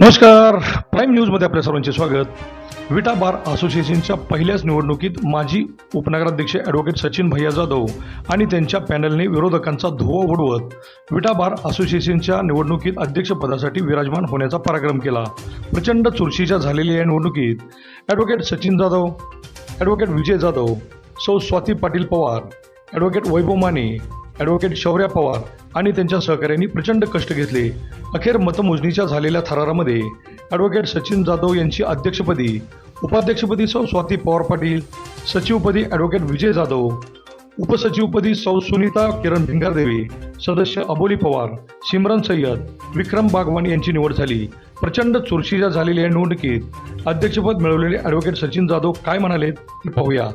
नमस्कार. प्राईम न्यूजमध्ये आपल्या सर्वांचे स्वागत. विटा बार असोसिएशनच्या पहिल्याच निवडणुकीत माजी उपनगराध्यक्ष ॲडव्होकेट सचिन भैया जाधव आणि त्यांच्या पॅनलने विरोधकांचा धुवा उडवत विटा बार असोसिएशनच्या निवडणुकीत अध्यक्षपदासाठी विराजमान होण्याचा पराक्रम केला. प्रचंड चुरशीच्या झालेल्या या निवडणुकीत advocate Sachin Jadhav advocate Vijay Jadhav Sau Swati Patil Pawar advocate Vaibhav Mane advocate Shaurya Pawar आणि त्यांच्या सहकाऱ्यांनी प्रचंड कष्ट घेतले. अखेर मतमोजणीच्या झालेल्या थरारामध्ये ॲडव्होकेट सचिन जाधव यांची अध्यक्षपदी उपाध्यक्षपदी सौ स्वाती पवार पाटील सचिवपदी ॲडव्होकेट विजय जाधव उपसचिवपदी सौ सुनीता किरण भिंगारदेवी सदस्य अबोली पवार सिमरन सय्यद विक्रम बागवान यांची निवड झाली. प्रचंड चुरशीच्या झालेल्या या निवडणुकीत अध्यक्षपद मिळवलेले ॲडव्होकेट सचिन जाधव काय म्हणाले ते पाहूया.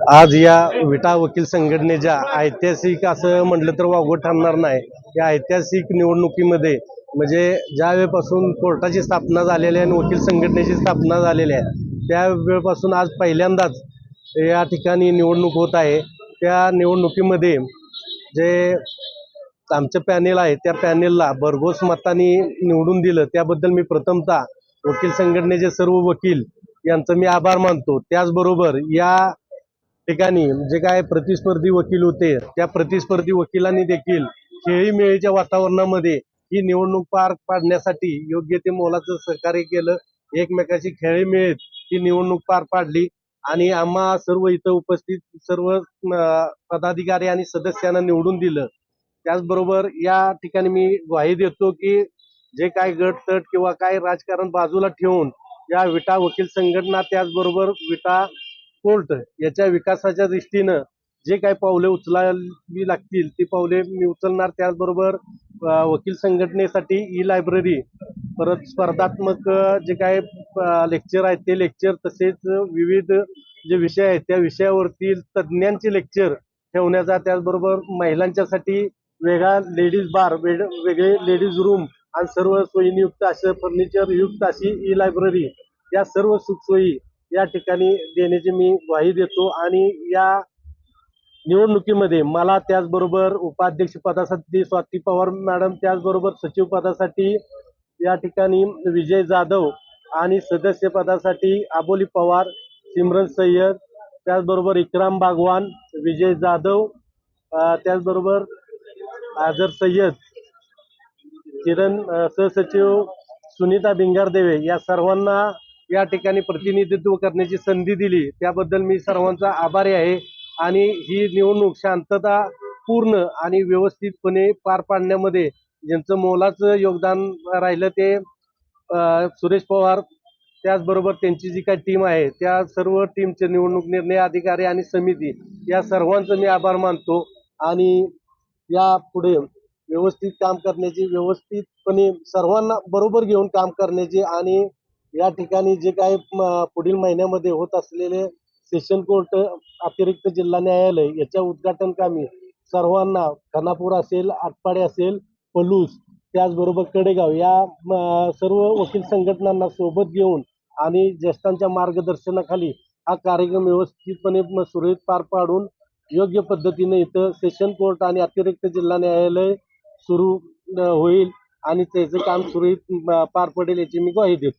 आज या विटा वकील संघटनेच्या ऐतिहासिक असं म्हटलं तर वावगं ठरणार नाही. या ऐतिहासिक निवडणुकीमध्ये म्हणजे ज्या वेळेपासून कोर्टाची स्थापना झालेली आहे आणि वकील संघटनेची स्थापना झालेली आहे त्या वेळेपासून आज पहिल्यांदाच या ठिकाणी निवडणूक होत आहे. त्या निवडणुकीमध्ये जे आमचं पॅनेल आहे त्या पॅनेलला भरघोस मतानी निवडून दिलं. त्याबद्दल मी प्रथमतः वकील संघटनेचे सर्व वकील यांचं मी आभार मानतो. त्याचबरोबर या ठिकाणी जे काय प्रतिस्पर्धी वकील होते त्या प्रतिस्पर्धी वकिलांनी देखील खेळी मेळीच्या वातावरणामध्ये ही निवडणूक पार पाडण्यासाठी योग्य ते मोलाचं सहकार्य केलं. एकमेकाची मिळत ही निवडणूक पार पाडली. आणि आम्हा सर्व इथं उपस्थित सर्व पदाधिकारी आणि सदस्यांना निवडून दिलं. त्याचबरोबर या ठिकाणी मी ग्वाही देतो की जे काय गट तट किंवा काय राजकारण बाजूला ठेवून या विटा वकील संघटना त्याचबरोबर विटा कोर्ट याच्या विकासाच्या दृष्टीनं जे काही पावले उचलावी लागतील ती पावले मी उचलणार. त्याचबरोबर वकील संघटनेसाठी ई लायब्ररी परत स्पर्धात्मक जे काय लेक्चर आहेत ते लेक्चर तसेच विविध जे विषय आहेत त्या विषयावरती तज्ज्ञांचे लेक्चर ठेवण्याचा त्याचबरोबर महिलांच्यासाठी वेगळा लेडीज बार वेगळे लेडीज रूम आणि सर्व सोयीनियुक्त असं फर्निचर युक्त अशी ई लायब्ररी या सर्व सुखसोयी या ठिकाणी देण्याची मी ग्वाही देतो आणि या निवडणुकीमध्ये मला त्याचबरोबर उपाध्यक्ष पदासाठी स्वाती पवार मॅडम त्याचबरोबर सचिव पदासाठी या ठिकाणी विजय जाधव आणि सदस्य पदासाठी अबोली पवार सिमरन सय्यद त्याचबरोबर इक्राम बागवान विजय जाधव त्याचबरोबर आझर सय्यद किरण सहसचिव सुनीता भिंगारदेवे या सर्वांना या ठिकाणी प्रतिनिधित्व करण्याची संधी दिली. त्याबद्दल मी सर्वांचा आभारी आहे. आणि ही निवडणूक शांतता पूर्ण आणि व्यवस्थितपणे पार पाडण्यामध्ये ज्यांचं मोलाचं योगदान राहिलं ते सुरेश पवार त्याचबरोबर त्यांची जी काही टीम आहे त्या सर्व टीमचे निवडणूक निर्णय अधिकारी आणि समिती या सर्वांचं मी आभार मानतो. आणि या पुढे व्यवस्थित काम करण्याची व्यवस्थितपणे सर्वांना बरोबर घेऊन काम करण्याची आणि या ठिकाणी जे काही म, पुढील महिन्यामध्ये होत असलेले सेशन कोर्ट अतिरिक्त जिल्हा न्यायालय याच्या उद्घाटन कामी सर्वांना खानापूर असेल आटपाडे असेल पलूस त्याचबरोबर कडेगाव या सर्व वकील संघटनांना सोबत घेऊन आणि ज्येष्ठांच्या मार्गदर्शनाखाली हा कार्यक्रम व्यवस्थितपणे सुरळीत पार पाडून योग्य पद्धतीने इथं सेशन कोर्ट आणि अतिरिक्त जिल्हा न्यायालय सुरू होईल आणि त्याचं काम सुरळीत पार पडेल याची मी ग्वाही देतो.